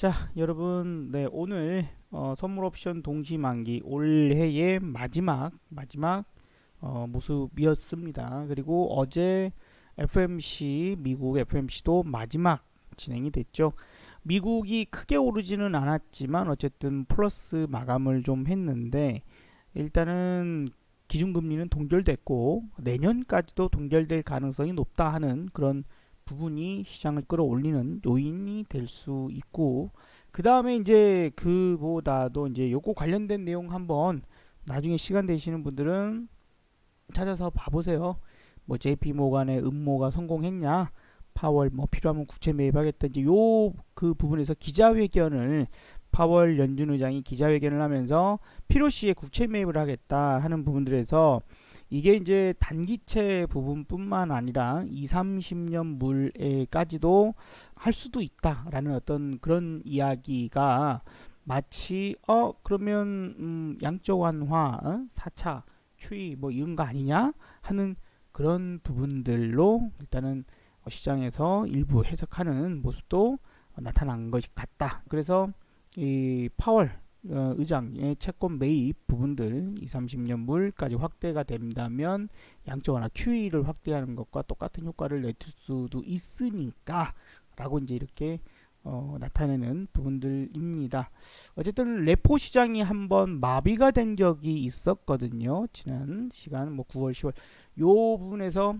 자, 여러분, 네, 오늘 어, 선물 옵션 동시 만기 올해의 마지막 마지막 어, 모습이었습니다. 그리고 어제 FMC 미국 FMC도 마지막 진행이 됐죠. 미국이 크게 오르지는 않았지만 어쨌든 플러스 마감을 좀 했는데 일단은 기준금리는 동결됐고 내년까지도 동결될 가능성이 높다 하는 그런 부분이 시장을 끌어올리는 요인이 될 수 있고 그 다음에 이제 그보다도 이제 요거 관련된 내용 한번 나중에 시간 되시는 분들은 찾아서 봐보세요. 뭐 JP 모간의 음모가 성공했냐, 파월 뭐 필요하면 국채 매입하겠다 이제 요 그 부분에서 기자회견을 파월 연준 의장이 기자회견을 하면서 필요시에 국채 매입을 하겠다 하는 부분들에서 이게 이제 단기채 부분뿐만 아니라 2, 30년 물에까지도 할 수도 있다라는 어떤 그런 이야기가 마치 어 그러면 음, 양적 완화, 어? 4차 QE 뭐 이런 거 아니냐 하는 그런 부분들로 일단은 시장에서 일부 해석하는 모습도 나타난 것이 같다. 그래서 이 파월 어, 의장의 채권 매입 부분들 2, 30년 물까지 확대가 된다면 양적 완화 QE를 확대하는 것과 똑같은 효과를 낼 수도 있으니까 라고 이제 이렇게 어, 나타내는 부분들입니다. 어쨌든 레포 시장이 한번 마비가 된 적이 있었거든요. 지난 시간 뭐 9월, 10월 요 부분에서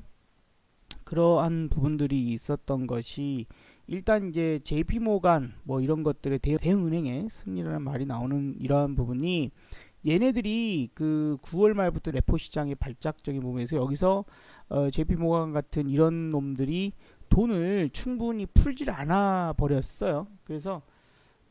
그러한 부분들이 있었던 것이 일단 이제 JP 모간 뭐 이런 것들의 대, 대응 은행의 승리라는 말이 나오는 이러한 부분이 얘네들이 그 9월 말부터 레포 시장의 발작적인 부분에서 여기서 어, JP 모간 같은 이런 놈들이 돈을 충분히 풀질 않아 버렸어요. 그래서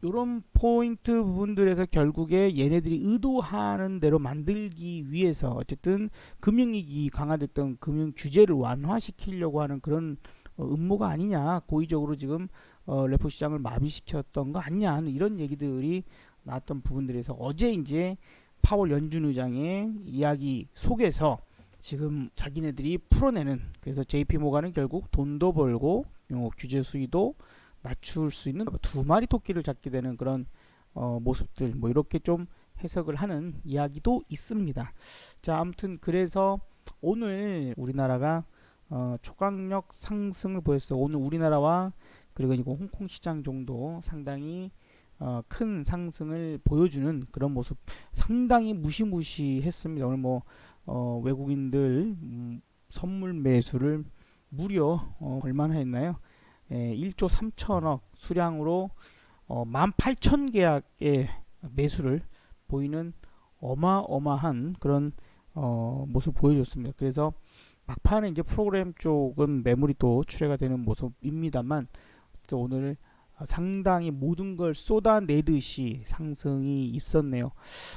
이런 포인트 부분들에서 결국에 얘네들이 의도하는 대로 만들기 위해서 어쨌든 금융위기 강화됐던 금융 규제를 완화시키려고 하는 그런 어, 음모가 아니냐 고의적으로 지금 어, 레포 시장을 마비시켰던 거 아니냐 이런 얘기들이 나왔던 부분들에서 어제 이제 파월 연준 의장의 이야기 속에서 지금 자기네들이 풀어내는 그래서 JP 모가는 결국 돈도 벌고 어, 규제 수위도 낮출 수 있는 두 마리 토끼를 잡게 되는 그런 어, 모습들 뭐 이렇게 좀 해석을 하는 이야기도 있습니다. 자 아무튼 그래서 오늘 우리나라가 어, 초강력 상승을 보였어요. 오늘 우리나라와 그리고 이거 홍콩 시장 정도 상당히 어, 큰 상승을 보여주는 그런 모습 상당히 무시무시했습니다. 오늘 뭐 어, 외국인들 음, 선물 매수를 무려 어, 얼마나 했나요? 예, 1조 3천억 수량으로 어, 18,000계약의 매수를 보이는 어마어마한 그런 어, 모습 보여줬습니다. 그래서 막판에 이제 프로그램 쪽은 매물이 또 출회가 되는 모습입니다만 또 오늘 상당히 모든 걸 쏟아내듯이 상승이 있었네요.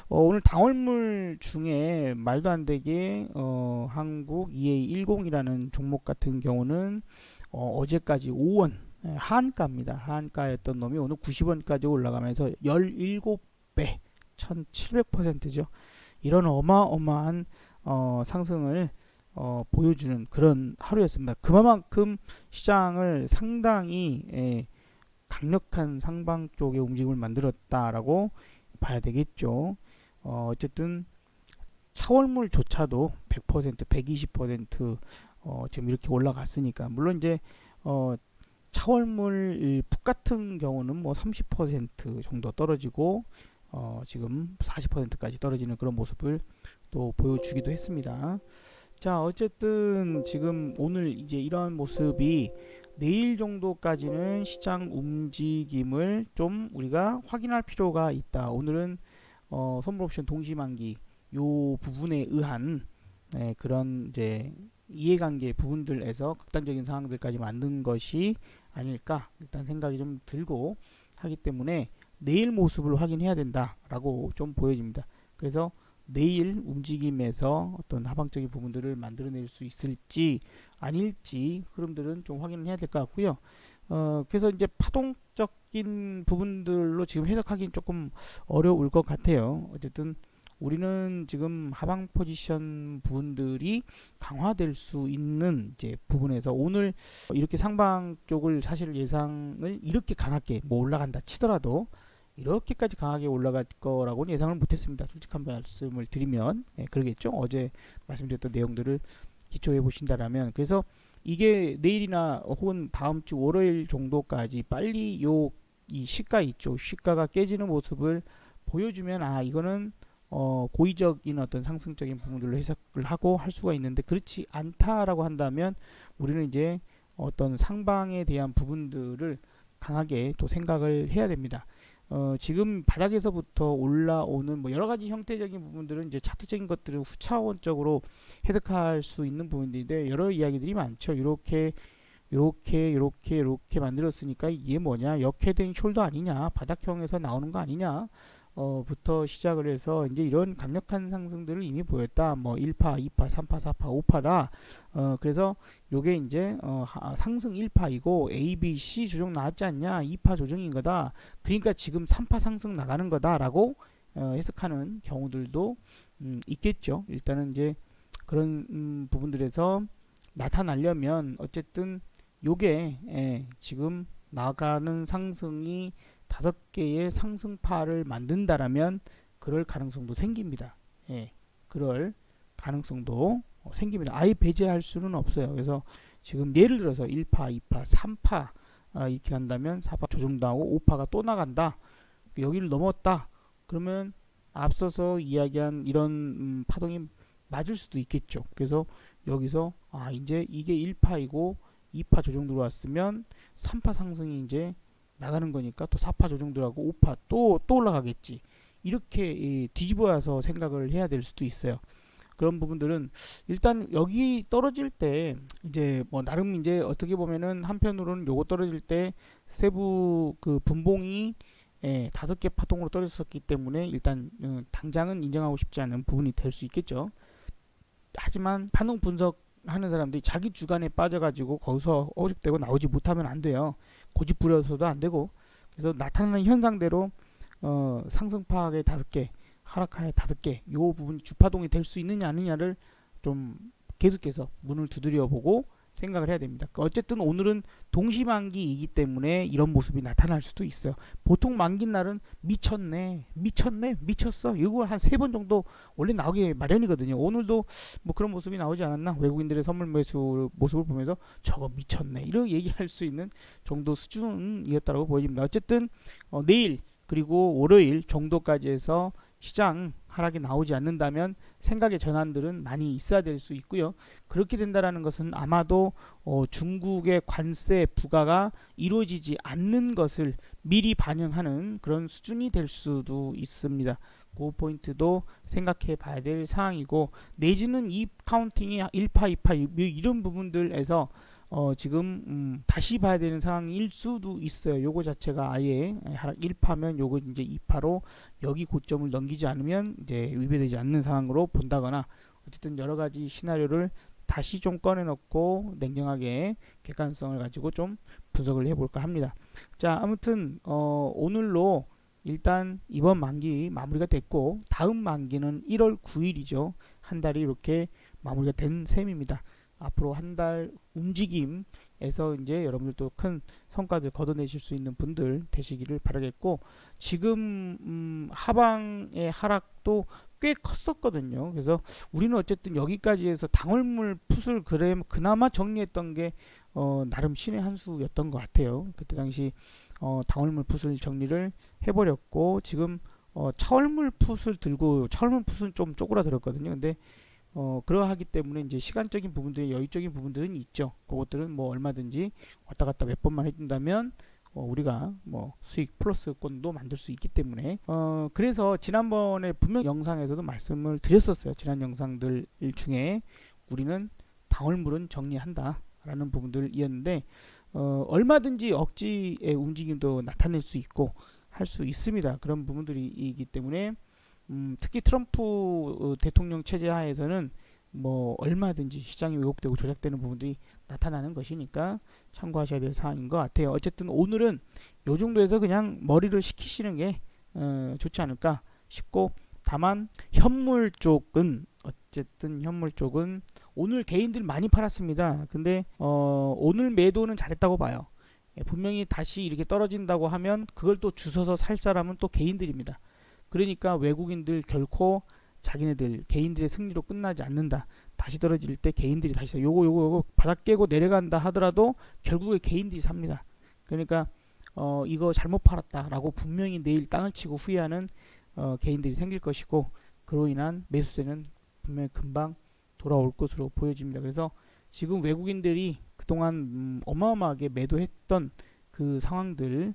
어, 오늘 당월물 중에 말도 안 되게 어, 한국 EA10이라는 종목 같은 경우는 어, 제까지 5원 한가입니다. 한가였던 놈이 오늘 90원까지 올라가면서 17배 1700%죠. 이런 어마어마한 어, 상승을 어, 보여주는 그런 하루였습니다. 그만큼 시장을 상당히 예, 강력한 상방 쪽의 움직임을 만들었다라고 봐야 되겠죠. 어, 어쨌든 차월물조차도 100%, 120% 어, 지금 이렇게 올라갔으니까 물론 이제 어, 차월물 풋 같은 경우는 뭐 30% 정도 떨어지고 어, 지금 40%까지 떨어지는 그런 모습을 또 보여주기도 했습니다. 자, 어쨌든 지금 오늘 이제 이런 모습이 내일 정도까지는 시장 움직임을 좀 우리가 확인할 필요가 있다. 오늘은 어, 선물 옵션 동시만기 요 부분에 의한 네, 그런 이제 이해관계 부분들에서 극단적인 상황들까지 만든 것이 아닐까 일단 생각이 좀 들고 하기 때문에 내일 모습을 확인해야 된다라고 좀 보여집니다. 그래서 내일 움직임에서 어떤 하방적인 부분들을 만들어낼 수 있을지 아닐지 흐름들은 좀 확인을 해야 될 것 같고요. 어, 그래서 이제 파동적인 부분들로 지금 해석하기는 조금 어려울 것 같아요. 어쨌든 우리는 지금 하방 포지션 부분들이 강화될 수 있는 이제 부분에서 오늘 이렇게 상방 쪽을 사실 예상을 이렇게 강하게 뭐 올라간다 치더라도 이렇게까지 강하게 올라갈 거라고는 예상을 못했습니다. 솔직한 말씀을 드리면 예, 그러겠죠. 어제 말씀드렸던 내용들을 기초해 보신다라면 그래서 이게 내일이나 혹은 다음 주 월요일 정도까지 빨리 요 이 시가 있죠. 시가가 깨지는 모습을 보여주면 아 이거는 어 고의적인 어떤 상승적인 부분들로 해석을 하고 할 수가 있는데 그렇지 않다라고 한다면 우리는 이제 어떤 상방에 대한 부분들을 강하게 또 생각을 해야 됩니다. 어, 지금 바닥에서부터 올라오는 뭐 여러 가지 형태적인 부분들은 이제 차트적인 것들을 후차원적으로 해석할 수 있는 부분인데 여러 이야기들이 많죠. 이렇게 이렇게 이렇게 이렇게 만들었으니까 이게 뭐냐? 역헤딩 숄더 아니냐? 바닥형에서 나오는 거 아니냐 어, 부터 시작을 해서 이제 이런 강력한 상승들을 이미 보였다. 뭐 1파, 2파, 3파, 4파, 5파다. 어, 그래서 요게 이제 어, 하, 상승 1파이고 A, B, C 조정 나왔지 않냐? 2파 조정인 거다. 그러니까 지금 3파 상승 나가는 거다라고 어, 해석하는 경우들도 음, 있겠죠. 일단은 이제 그런 음, 부분들에서 나타나려면 어쨌든 요게 예, 지금 나가는 상승이 다섯 개의 상승파를 만든다라면 그럴 가능성도 생깁니다. 예, 그럴 가능성도 어, 생깁니다. 아예 배제할 수는 없어요. 그래서 지금 예를 들어서 1파, 2파, 3파 아, 이렇게 간다면 4파 조정당하고 5파가 또 나간다. 여기를 넘었다. 그러면 앞서서 이야기한 이런 음, 파동이 맞을 수도 있겠죠. 그래서 여기서 아 이제 이게 1파이고 2파 조정 들어왔으면 3파 상승이 이제 나가는 거니까 또 4파 조정 들어가고 5파 또 또 올라가겠지. 이렇게 이, 뒤집어서 생각을 해야 될 수도 있어요. 그런 부분들은 일단 여기 떨어질 때 이제 뭐 나름 이제 어떻게 보면은 한편으로는 요거 떨어질 때 세부 그 분봉이 예, 다섯 개 파동으로 떨어졌었기 때문에 일단 음, 당장은 인정하고 싶지 않은 부분이 될 수 있겠죠. 하지만 파동 분석하는 사람들이 자기 주관에 빠져가지고 거기서 어죽되고 나오지 못하면 안 돼요. 고집 부려서도 안 되고 그래서 나타나는 현상대로 어, 상승파악의 다섯 개, 하락하의 다섯 개, 요 부분이 주파동이 될 수 있느냐 아니냐를 좀 계속해서 문을 두드려 보고 생각을 해야 됩니다. 그 어쨌든 오늘은 동시만기이기 때문에 이런 모습이 나타날 수도 있어요. 보통 만기 날은 미쳤네, 미쳤네, 미쳤어. 이거 한 세 번 정도 원래 나오기 마련이거든요. 오늘도 뭐 그런 모습이 나오지 않았나? 외국인들의 선물 매수 모습을 보면서 저거 미쳤네. 이렇게 얘기할 수 있는 정도 수준이었다고 보여집니다. 어쨌든 어, 내일 그리고 월요일 정도까지 해서 시장 하락이 나오지 않는다면 생각의 전환들은 많이 있어야 될 수 있고요. 그렇게 된다라는 것은 아마도 어, 중국의 관세 부과가 이루어지지 않는 것을 미리 반영하는 그런 수준이 될 수도 있습니다. 그 포인트도 생각해 봐야 될 사항이고 내지는 이 카운팅이 1파, 2파 이런 부분들에서 어, 지금 음, 다시 봐야 되는 상황일 수도 있어요. 요거 자체가 아예 하락 1파면 요거 이제 2파로 여기 고점을 넘기지 않으면 이제 위배되지 않는 상황으로 본다거나 어쨌든 여러 가지 시나리오를 다시 좀 꺼내 놓고 냉정하게 객관성을 가지고 좀 분석을 해 볼까 합니다. 자, 아무튼 어, 오늘로 일단 이번 만기 마무리가 됐고 다음 만기는 1월 9일이죠. 한 달이 이렇게 마무리가 된 셈입니다. 앞으로 한 달 움직임에서 이제 여러분들도 큰 성과들 거둬내실 수 있는 분들 되시기를 바라겠고 지금 음 하방의 하락도 꽤 컸었거든요. 그래서 우리는 어쨌든 여기까지 해서 당월물 풋을 그래 그나마 정리했던 게 어, 나름 신의 한 수였던 것 같아요. 그때 당시 어, 당월물 풋을 정리를 해버렸고 지금 어, 차월물 풋을 들고 차월물 풋은 좀 쪼그라들었거든요. 근데 어, 그러하기 때문에 이제 시간적인 부분들이 여유적인 부분들은 있죠. 그것들은 뭐 얼마든지 왔다 갔다 몇 번만 해준다면 어, 우리가 뭐 수익 플러스권도 만들 수 있기 때문에 어, 그래서 지난번에 분명 영상에서도 말씀을 드렸었어요. 지난 영상들 중에 우리는 당월물은 정리한다. 라는 부분들이었는데 어, 얼마든지 억지의 움직임도 나타낼 수 있고 할 수 있습니다. 그런 부분들이기 때문에 음, 특히 트럼프 어, 대통령 체제 하에서는 뭐 얼마든지 시장이 왜곡되고 조작되는 부분들이 나타나는 것이니까 참고하셔야 될 사안인 것 같아요. 어쨌든 오늘은 요 정도에서 그냥 머리를 식히시는 게 어, 좋지 않을까 싶고 다만 현물 쪽은 어쨌든 현물 쪽은 오늘 개인들 많이 팔았습니다. 근데 어, 오늘 매도는 잘했다고 봐요. 예, 분명히 다시 이렇게 떨어진다고 하면 그걸 또 주워서 살 사람은 또 개인들입니다. 그러니까 외국인들 결코 자기네들 개인들의 승리로 끝나지 않는다. 다시 떨어질 때 개인들이 다시 사- 요거 요거 요거 바닥 깨고 내려간다 하더라도 결국에 개인들이 삽니다. 그러니까 어 이거 잘못 팔았다라고 분명히 내일 땅을 치고 후회하는 어 개인들이 생길 것이고 그로 인한 매수세는 분명히 금방 돌아올 것으로 보여집니다. 그래서 지금 외국인들이 그동안 음, 어마어마하게 매도했던 그 상황들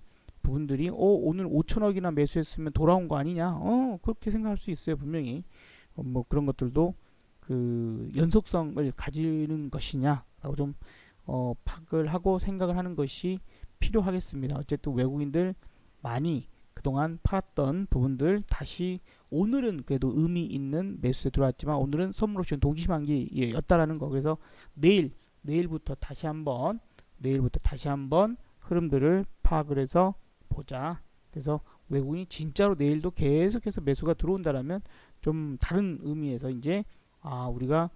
부분들이 어 오늘 5천억이나 매수했으면 돌아온 거 아니냐? 어 그렇게 생각할 수 있어요 분명히 어, 뭐 그런 것들도 그 연속성을 가지는 것이냐라고 좀 어, 파악을 하고 생각을 하는 것이 필요하겠습니다. 어쨌든 외국인들 많이 그동안 팔았던 부분들 다시 오늘은 그래도 의미 있는 매수에 들어왔지만 오늘은 선물 옵션 동시만기였다라는 거. 그래서 내일 내일부터 다시 한번 내일부터 다시 한번 흐름들을 파악을 해서 보자. 그래서 외국인이 진짜로 내일도 계속해서 매수가 들어온다라면 좀 다른 의미에서 이제 아 우리가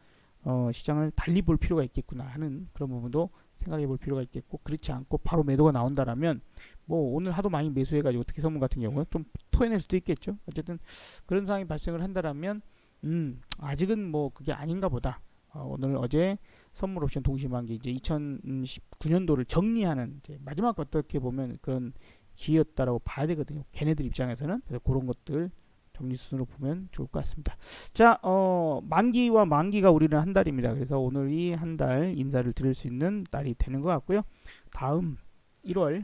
어, 시장을 달리 볼 필요가 있겠구나 하는 그런 부분도 생각해 볼 필요가 있겠고 그렇지 않고 바로 매도가 나온다라면 뭐 오늘 하도 많이 매수해 가지고 특히 선물 같은 경우는 좀 토해낼 수도 있겠죠. 어쨌든 그런 상황이 발생을 한다라면 음 아직은 뭐 그게 아닌가 보다. 어, 오늘 어제 선물 옵션 동시만기 이제 2019년도를 정리하는 이제 마지막 어떻게 보면 그런 기회였다라고 봐야 되거든요. 걔네들 입장에서는 그래서 그런 것들 정리 수순으로 보면 좋을 것 같습니다. 자, 어, 만기와 만기가 우리는 한 달입니다. 그래서 오늘이 한 달 인사를 드릴 수 있는 날이 되는 것 같고요. 다음 1월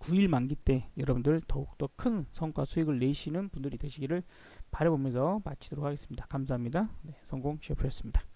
9일 만기 때 여러분들 더욱더 큰 성과 수익을 내시는 분들이 되시기를 바라보면서 마치도록 하겠습니다. 감사합니다. 네, 성공 셰프였습니다.